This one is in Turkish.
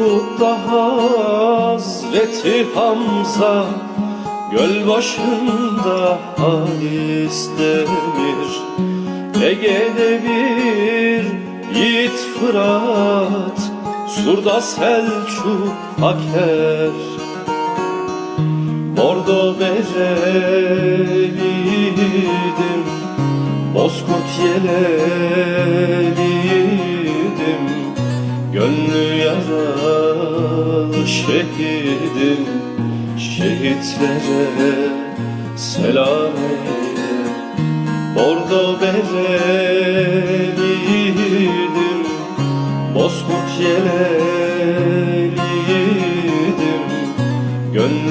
Orada Hazreti Hamza Göl başında Halis Demir Ege'de bir yiğit Fırat Surda Selçuk Aker Bordo bereliydim Bozkurt yeleliydim Gönlü yaralı şehidim Şehitlere selam eyle. Bordo bereliydim Bozkurt yeleliydim Gönlü